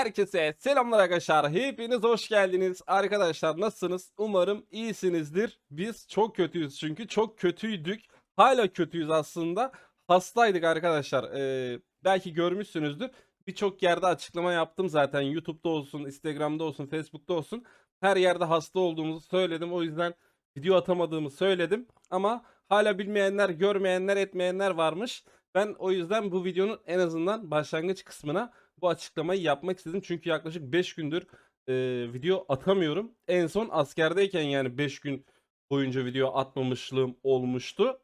Herkese selamlar arkadaşlar. Hepiniz hoş geldiniz. Arkadaşlar nasılsınız? Umarım iyisinizdir. Biz çok kötüyüz çünkü çok kötüydük. Hala kötüyüz aslında. Hastaydık arkadaşlar. Ee, belki görmüşsünüzdür. Birçok yerde açıklama yaptım zaten. YouTube'da olsun, Instagram'da olsun, Facebook'ta olsun. Her yerde hasta olduğumuzu söyledim. O yüzden video atamadığımı söyledim. Ama hala bilmeyenler, görmeyenler, etmeyenler varmış. Ben o yüzden bu videonun en azından başlangıç kısmına bu açıklamayı yapmak istedim. Çünkü yaklaşık 5 gündür e, video atamıyorum. En son askerdeyken yani 5 gün boyunca video atmamışlığım olmuştu.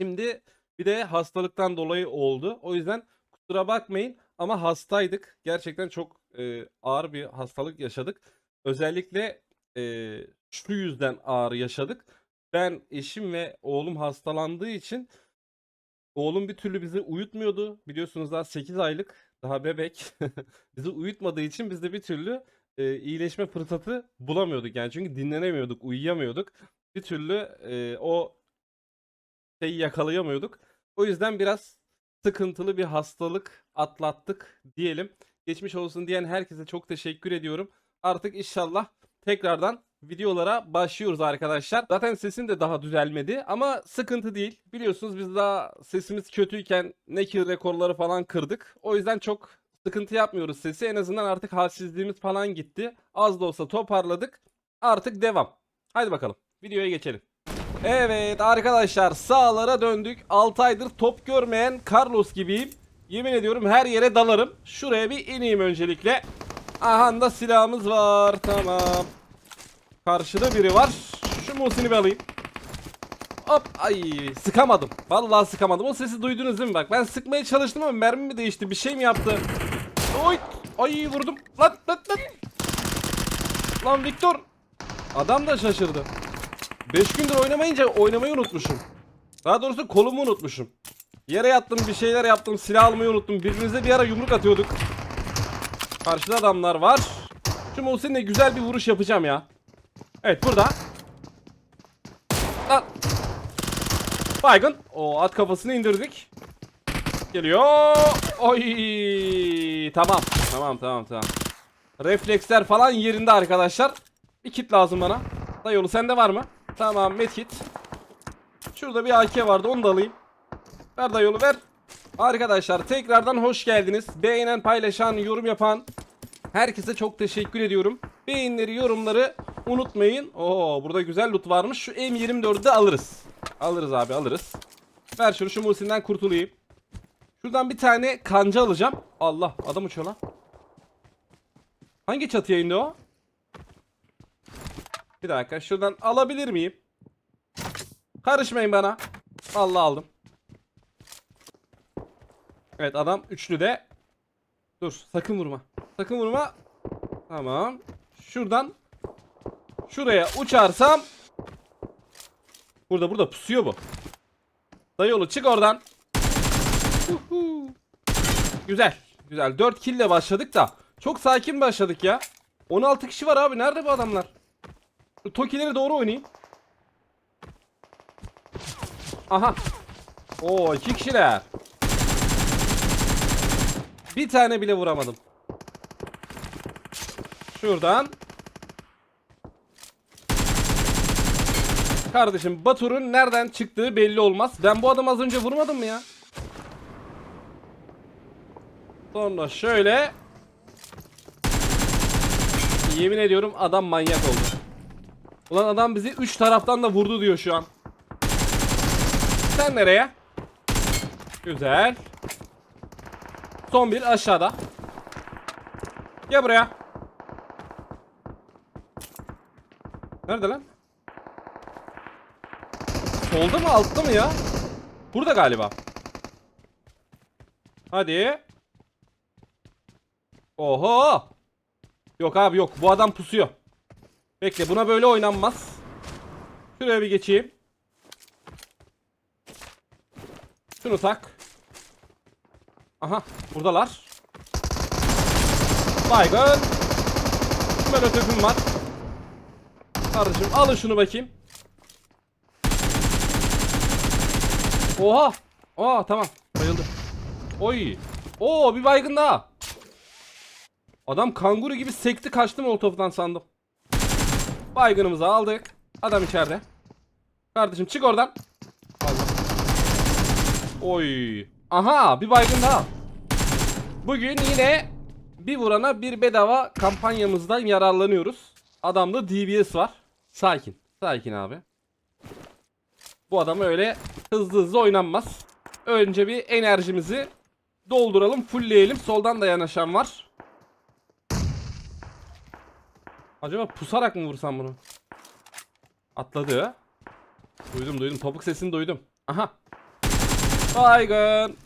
Şimdi bir de hastalıktan dolayı oldu. O yüzden kusura bakmayın ama hastaydık. Gerçekten çok e, ağır bir hastalık yaşadık. Özellikle e, şu yüzden ağır yaşadık. Ben eşim ve oğlum hastalandığı için oğlum bir türlü bizi uyutmuyordu. Biliyorsunuz daha 8 aylık daha bebek. bizi uyutmadığı için biz de bir türlü e, iyileşme fırsatı bulamıyorduk. Yani çünkü dinlenemiyorduk, uyuyamıyorduk. Bir türlü e, o şeyi yakalayamıyorduk. O yüzden biraz sıkıntılı bir hastalık atlattık diyelim. Geçmiş olsun diyen herkese çok teşekkür ediyorum. Artık inşallah tekrardan videolara başlıyoruz arkadaşlar. Zaten sesim de daha düzelmedi ama sıkıntı değil. Biliyorsunuz biz daha sesimiz kötüyken ne kill rekorları falan kırdık. O yüzden çok sıkıntı yapmıyoruz sesi. En azından artık halsizliğimiz falan gitti. Az da olsa toparladık. Artık devam. Haydi bakalım videoya geçelim. Evet arkadaşlar sağlara döndük. 6 aydır top görmeyen Carlos gibiyim. Yemin ediyorum her yere dalarım. Şuraya bir ineyim öncelikle. Aha da silahımız var. Tamam. Karşıda biri var. Şu Muhsin'i bir alayım. Hop ay sıkamadım. Vallahi sıkamadım. O sesi duydunuz değil mi bak. Ben sıkmaya çalıştım ama mermi mi değişti? Bir şey mi yaptı? Oy! Ay vurdum. Lan lan lan. Lan Victor. Adam da şaşırdı. 5 gündür oynamayınca oynamayı unutmuşum. Daha doğrusu kolumu unutmuşum. Yere yattım bir şeyler yaptım silah almayı unuttum. Birbirimize bir ara yumruk atıyorduk. Karşıda adamlar var. Şu Muhsin'le güzel bir vuruş yapacağım ya. Evet burada. Lan. Baygın. O at kafasını indirdik. Geliyor. Oy. Tamam. Tamam tamam tamam. Refleksler falan yerinde arkadaşlar. Bir kit lazım bana. Dayıoğlu sende var mı? Tamam medkit. Şurada bir AK vardı onu da alayım. Ver dayıoğlu ver. Arkadaşlar tekrardan hoş geldiniz. Beğenen, paylaşan, yorum yapan herkese çok teşekkür ediyorum. Beğenileri, yorumları unutmayın. Oo burada güzel loot varmış. Şu M24'ü de alırız. Alırız abi alırız. Ver şunu şu Muhsin'den kurtulayım. Şuradan bir tane kanca alacağım. Allah adam uçuyor lan. Hangi çatıya indi o? Bir dakika şuradan alabilir miyim? Karışmayın bana. Allah aldım. Evet adam üçlü de. Dur sakın vurma. Sakın vurma. Tamam. Şuradan şuraya uçarsam Burada burada pusuyor bu. Dayıoğlu çık oradan. Güzel. Güzel. 4 kill ile başladık da. Çok sakin başladık ya. 16 kişi var abi. Nerede bu adamlar? Şu Toki'lere doğru oynayayım. Aha. Oo iki kişiler. Bir tane bile vuramadım. Şuradan. Kardeşim Batur'un nereden çıktığı belli olmaz. Ben bu adamı az önce vurmadım mı ya? Sonra şöyle. Yemin ediyorum adam manyak oldu. Ulan adam bizi 3 taraftan da vurdu diyor şu an. Sen nereye? Güzel. Son bir aşağıda. Gel buraya. Nerede lan? Solda mı altta mı ya? Burada galiba. Hadi. Oho. Yok abi yok. Bu adam pusuyor. Bekle buna böyle oynanmaz. Şuraya bir geçeyim. Şunu tak. Aha buradalar. Baygın. Böyle tüpüm var. Kardeşim alın şunu bakayım. Oha. Aa tamam. Bayıldı. Oy. Oo bir baygın daha. Adam kanguru gibi sekti kaçtı molotoftan sandım. Baygınımızı aldık. Adam içeride. Kardeşim çık oradan. Oy. Aha bir baygın daha. Bugün yine bir vurana bir bedava kampanyamızdan yararlanıyoruz. Adamda DBS var. Sakin. Sakin abi. Bu adam öyle hızlı hızlı oynanmaz. Önce bir enerjimizi dolduralım, fullleyelim. Soldan da yanaşan var. Acaba pusarak mı vursam bunu? Atladı. Duydum duydum. Topuk sesini duydum. Aha. Baygın.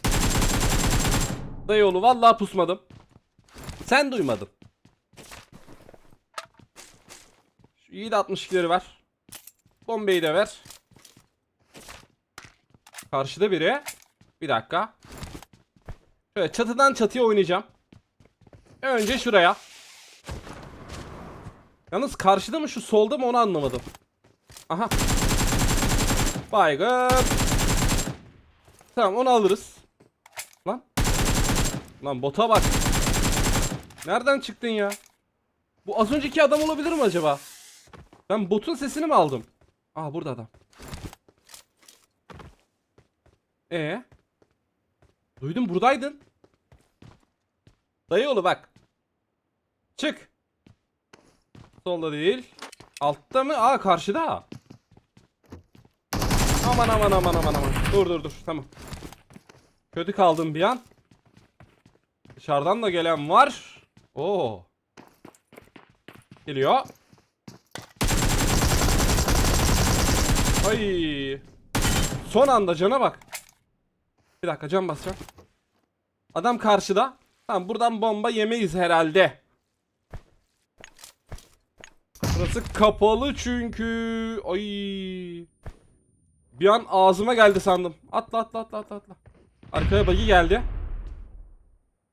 Dayıoğlu vallahi pusmadım. Sen duymadın. Şu iyi de 62'leri ver. Bombeyi de ver. Karşıda biri. Bir dakika. Şöyle çatıdan çatıya oynayacağım. Önce şuraya. Yalnız karşıda mı şu solda mı onu anlamadım. Aha. Baygın. Tamam onu alırız. Lan. Lan bota bak. Nereden çıktın ya? Bu az önceki adam olabilir mi acaba? Ben botun sesini mi aldım? Aa burada adam. Ee? Duydum buradaydın. Dayıoğlu bak. Çık. Solda değil. Altta mı? Aa karşıda. Aman aman aman aman aman. Dur dur dur tamam. Kötü kaldım bir an. Dışarıdan da gelen var. Oo. Geliyor. Ay. Son anda cana bak. Bir dakika can basacağım. Adam karşıda. Tamam buradan bomba yemeyiz herhalde. Burası kapalı çünkü. Ay. Bir an ağzıma geldi sandım. Atla atla atla atla atla. Arkaya bagi geldi.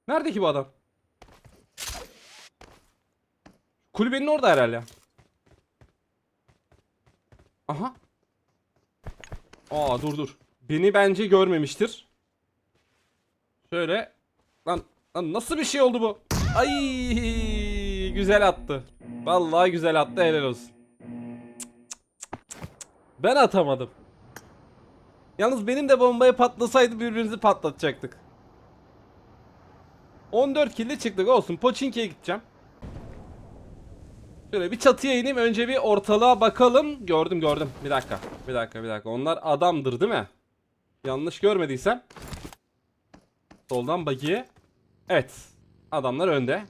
Nerede ki bu adam? Kulübenin orada herhalde. Aha. Aa dur dur. Beni bence görmemiştir. Şöyle. Lan, lan nasıl bir şey oldu bu? Ay güzel attı. Vallahi güzel attı helal olsun. Ben atamadım. Yalnız benim de bombaya patlasaydı birbirimizi patlatacaktık. 14 kilde çıktık olsun. Pochinki'ye gideceğim. Şöyle bir çatıya ineyim. Önce bir ortalığa bakalım. Gördüm gördüm. Bir dakika. Bir dakika bir dakika. Onlar adamdır değil mi? Yanlış görmediysem. Soldan bagiye. Evet. Adamlar önde.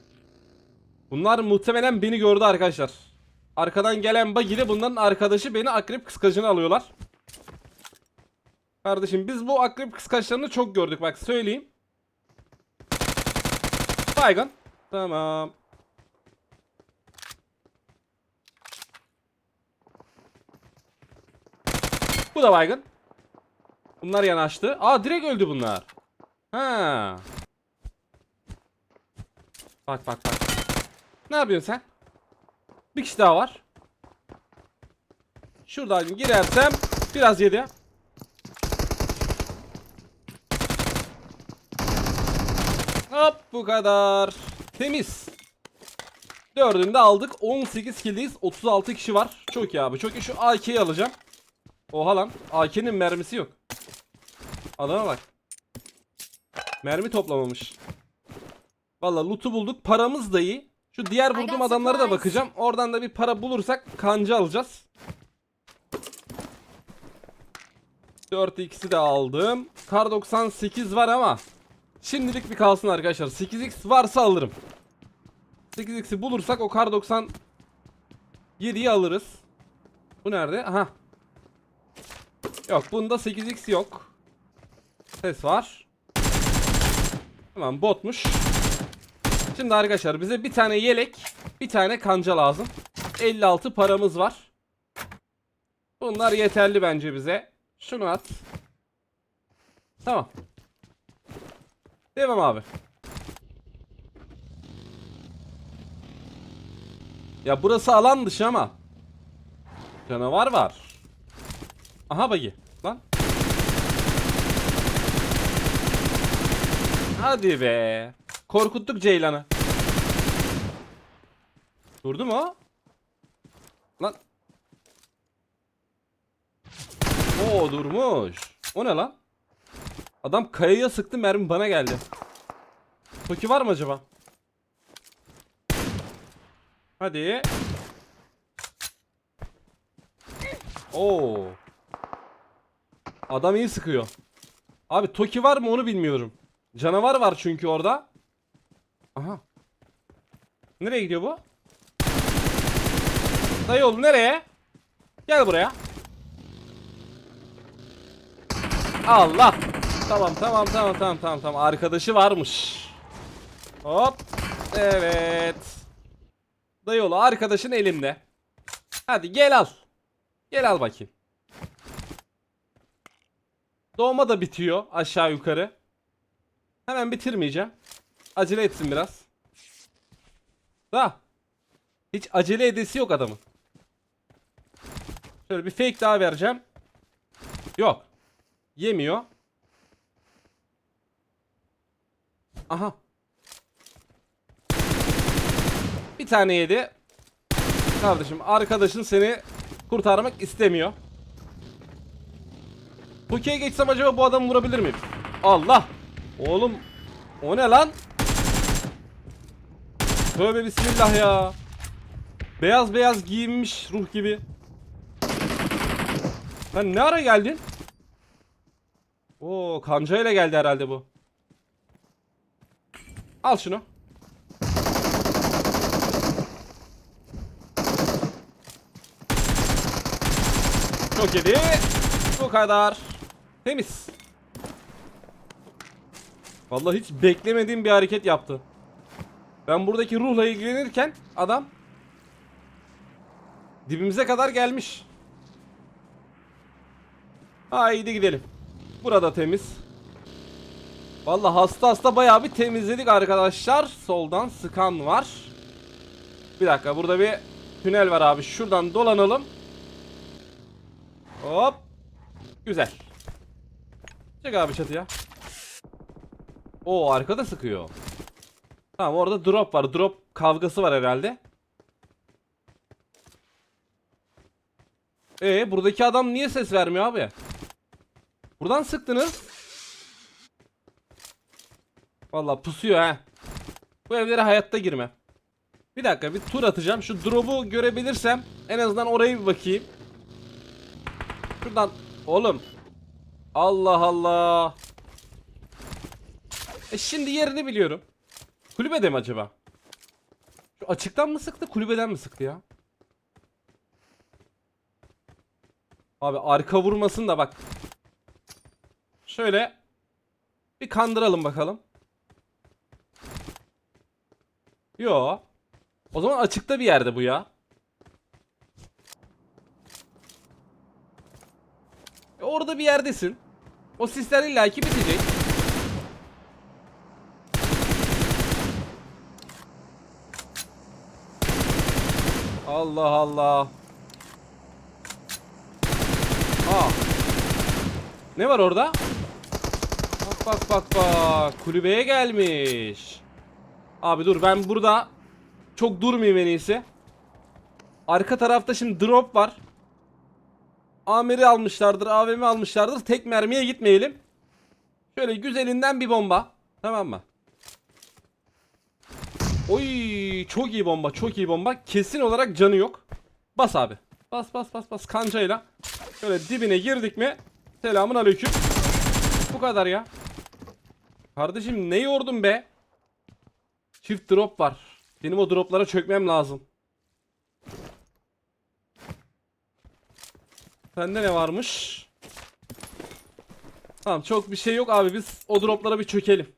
Bunlar muhtemelen beni gördü arkadaşlar. Arkadan gelen bagili bunların arkadaşı beni akrep kıskacına alıyorlar. Kardeşim biz bu akrep kıskaçlarını çok gördük bak söyleyeyim. Baygın. Tamam. Bu da baygın. Bunlar yanaştı. Aa direkt öldü bunlar. Ha. Bak bak bak. Ne yapıyorsun sen? Bir kişi daha var. Şuradan girersem biraz yedi. Hop bu kadar. Temiz. Dördünü de aldık. 18 killdeyiz. 36 kişi var. Çok iyi abi. Çok iyi. Şu AK'yi alacağım. Oha lan. AK'nin mermisi yok. Adama bak. Mermi toplamamış. Valla loot'u bulduk. Paramız da iyi. Şu diğer vurduğum adamlara da bakacağım. Oradan da bir para bulursak kanca alacağız. 4x'i de aldım. Kar 98 var ama şimdilik bir kalsın arkadaşlar. 8x varsa alırım. 8x'i bulursak o kar 97'yi alırız. Bu nerede? Aha. Yok bunda 8x yok. Ses var. Tamam botmuş. Şimdi arkadaşlar bize bir tane yelek, bir tane kanca lazım. 56 paramız var. Bunlar yeterli bence bize. Şunu at. Tamam. Devam abi. Ya burası alan dışı ama. Canavar var. Aha bagi. Lan. Hadi be. Korkuttuk Ceylan'ı. Durdu mu? Lan. Oo durmuş. O ne lan? Adam kayaya sıktı mermi bana geldi. Toki var mı acaba? Hadi. Oo. Adam iyi sıkıyor. Abi Toki var mı onu bilmiyorum. Canavar var çünkü orada. Aha. Nereye gidiyor bu? Dayı oğlum nereye? Gel buraya. Allah. Tamam tamam tamam tamam tamam tamam. Arkadaşı varmış. Hop. Evet. Dayıoğlu arkadaşın elimde. Hadi gel al. Gel al bakayım. Doğma da bitiyor aşağı yukarı. Hemen bitirmeyeceğim. Acele etsin biraz. Da. Hiç acele edesi yok adamın. Şöyle bir fake daha vereceğim. Yok. Yemiyor. Aha. Bir tane yedi. Kardeşim arkadaşın seni kurtarmak istemiyor. Toki'ye geçsem acaba bu adamı vurabilir miyim? Allah. Oğlum. O ne lan? Tövbe bismillah ya. Beyaz beyaz giyinmiş ruh gibi. Sen ne ara geldin? Oo kancayla geldi herhalde bu. Al şunu. Çok yedi. Bu kadar. Temiz. Vallahi hiç beklemediğim bir hareket yaptı. Ben buradaki ruhla ilgilenirken adam dibimize kadar gelmiş. Haydi gidelim. Burada temiz. Vallahi hasta hasta bayağı bir temizledik arkadaşlar. Soldan sıkan var. Bir dakika burada bir tünel var abi. Şuradan dolanalım. Hop. Güzel. Çek abi çatıya. Oo arkada sıkıyor. Tamam orada drop var. Drop kavgası var herhalde. Ee buradaki adam niye ses vermiyor abi? Buradan sıktınız. Vallahi pusuyor ha. Bu evlere hayatta girme. Bir dakika bir tur atacağım. Şu drop'u görebilirsem en azından orayı bir bakayım. Şuradan oğlum. Allah Allah. E şimdi yerini biliyorum. Kulübede mi acaba? Şu açıktan mı sıktı, kulübeden mi sıktı ya? Abi arka vurmasın da bak. Şöyle bir kandıralım bakalım. Yo. O zaman açıkta bir yerde bu ya. E, orada bir yerdesin. O sisler illaki bitecek. Allah Allah. Aa. Ne var orada? Bak bak bak bak. Kulübeye gelmiş. Abi dur ben burada çok durmayayım en iyisi. Arka tarafta şimdi drop var. Amir'i almışlardır, AVM almışlardır. Tek mermiye gitmeyelim. Şöyle güzelinden bir bomba. Tamam mı? Oy çok iyi bomba, çok iyi bomba. Kesin olarak canı yok. Bas abi. Bas bas bas bas kancayla. Şöyle dibine girdik mi? Selamun aleyküm. Bu kadar ya. Kardeşim ne yordun be? Çift drop var. Benim o droplara çökmem lazım. Sende ne varmış? Tamam çok bir şey yok abi biz o droplara bir çökelim.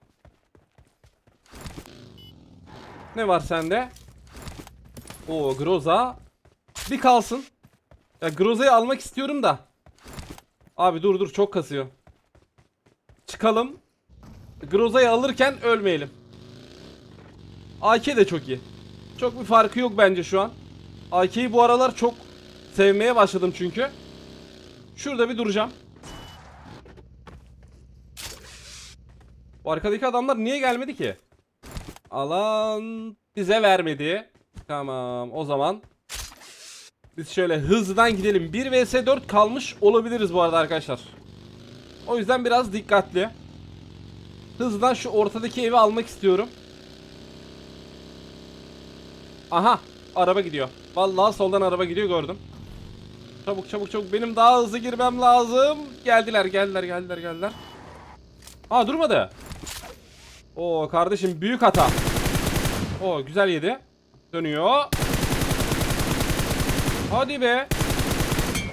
Ne var sende? O Groza. Bir kalsın. Ya Groza'yı almak istiyorum da. Abi dur dur çok kasıyor. Çıkalım. Groza'yı alırken ölmeyelim. AK de çok iyi. Çok bir farkı yok bence şu an. AK'yi bu aralar çok sevmeye başladım çünkü. Şurada bir duracağım. Bu arkadaki adamlar niye gelmedi ki? Alan bize vermedi. Tamam o zaman biz şöyle hızlıdan gidelim. 1 vs 4 kalmış olabiliriz bu arada arkadaşlar. O yüzden biraz dikkatli. Hızlıdan şu ortadaki evi almak istiyorum. Aha araba gidiyor. Vallahi soldan araba gidiyor gördüm. Çabuk çabuk çabuk benim daha hızlı girmem lazım. Geldiler geldiler geldiler geldiler. Aa durmadı. Oo kardeşim büyük hata. Oo güzel yedi. Dönüyor. Hadi be.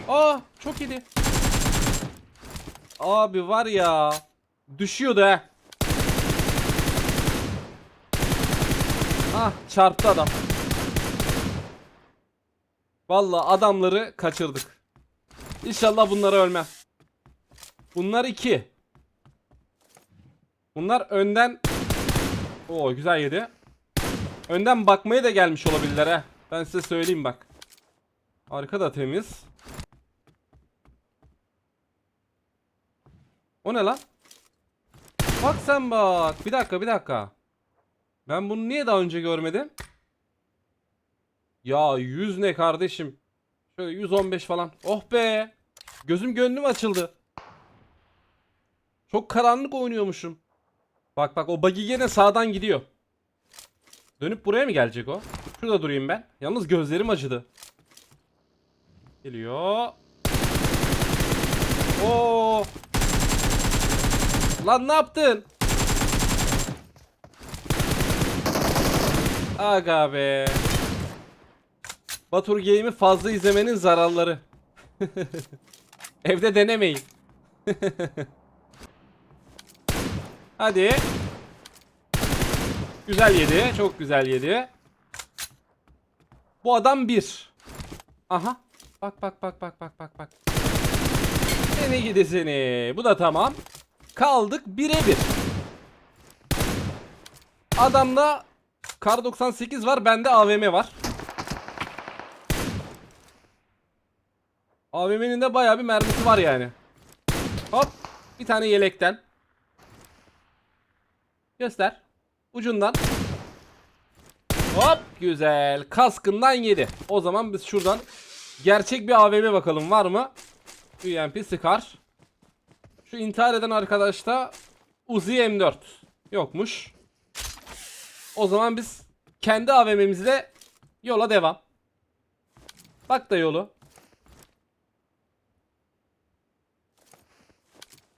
Aa çok yedi. Abi var ya. Düşüyordu he. Ah çarptı adam. Vallahi adamları kaçırdık. İnşallah bunlara ölmem. Bunlar iki. Bunlar önden Oo güzel yedi. Önden bakmaya da gelmiş olabilirler ha. Ben size söyleyeyim bak. Arka da temiz. O ne lan? Bak sen bak. Bir dakika bir dakika. Ben bunu niye daha önce görmedim? Ya 100 ne kardeşim? Şöyle 115 falan. Oh be. Gözüm gönlüm açıldı. Çok karanlık oynuyormuşum. Bak bak o buggy gene sağdan gidiyor. Dönüp buraya mı gelecek o? Şurada durayım ben. Yalnız gözlerim acıdı. Geliyor. Oo. Lan ne yaptın? Aga be. Batur Game'i fazla izlemenin zararları. Evde denemeyin. Hadi. Güzel yedi. Çok güzel yedi. Bu adam bir. Aha. Bak bak bak bak bak bak bak. Seni gidi seni. Bu da tamam. Kaldık birebir. Adamda Kar 98 var. Bende AVM var. AVM'nin de bayağı bir mermisi var yani. Hop. Bir tane yelekten. Göster. Ucundan. Hop güzel. Kaskından yedi. O zaman biz şuradan gerçek bir AVM bakalım var mı? UMP Scar. Şu intihar eden arkadaşta Uzi M4. Yokmuş. O zaman biz kendi AVM'mizle yola devam. Bak da yolu.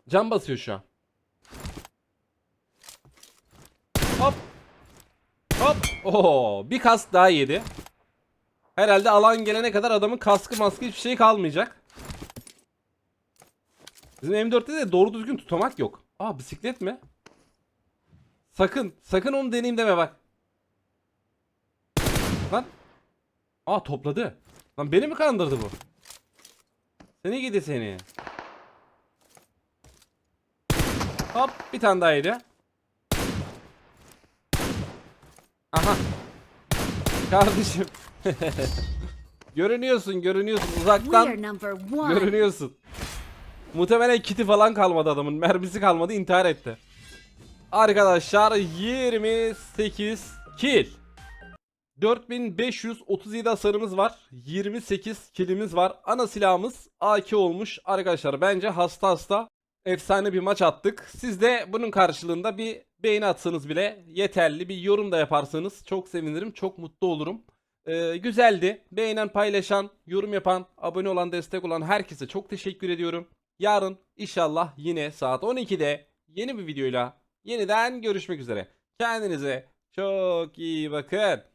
Can basıyor şu an. Hop. Hop. Oo, bir kask daha yedi. Herhalde alan gelene kadar adamın kaskı maskı hiçbir şey kalmayacak. Bizim M4'te de doğru düzgün tutamak yok. Aa bisiklet mi? Sakın, sakın onu deneyim deme bak. Lan. Aa topladı. Lan beni mi kandırdı bu? Seni gidi seni. Hop bir tane daha yedi. Aha. Kardeşim. görünüyorsun, görünüyorsun. Uzaktan görünüyorsun. Muhtemelen kiti falan kalmadı adamın. Mermisi kalmadı, intihar etti. Arkadaşlar 28 kill. 4537 hasarımız var. 28 killimiz var. Ana silahımız AK olmuş. Arkadaşlar bence hasta hasta efsane bir maç attık. Siz de bunun karşılığında bir beğeni atsanız bile yeterli. Bir yorum da yaparsanız çok sevinirim. Çok mutlu olurum. Ee, güzeldi. Beğenen, paylaşan, yorum yapan, abone olan, destek olan herkese çok teşekkür ediyorum. Yarın inşallah yine saat 12'de yeni bir videoyla yeniden görüşmek üzere. Kendinize çok iyi bakın.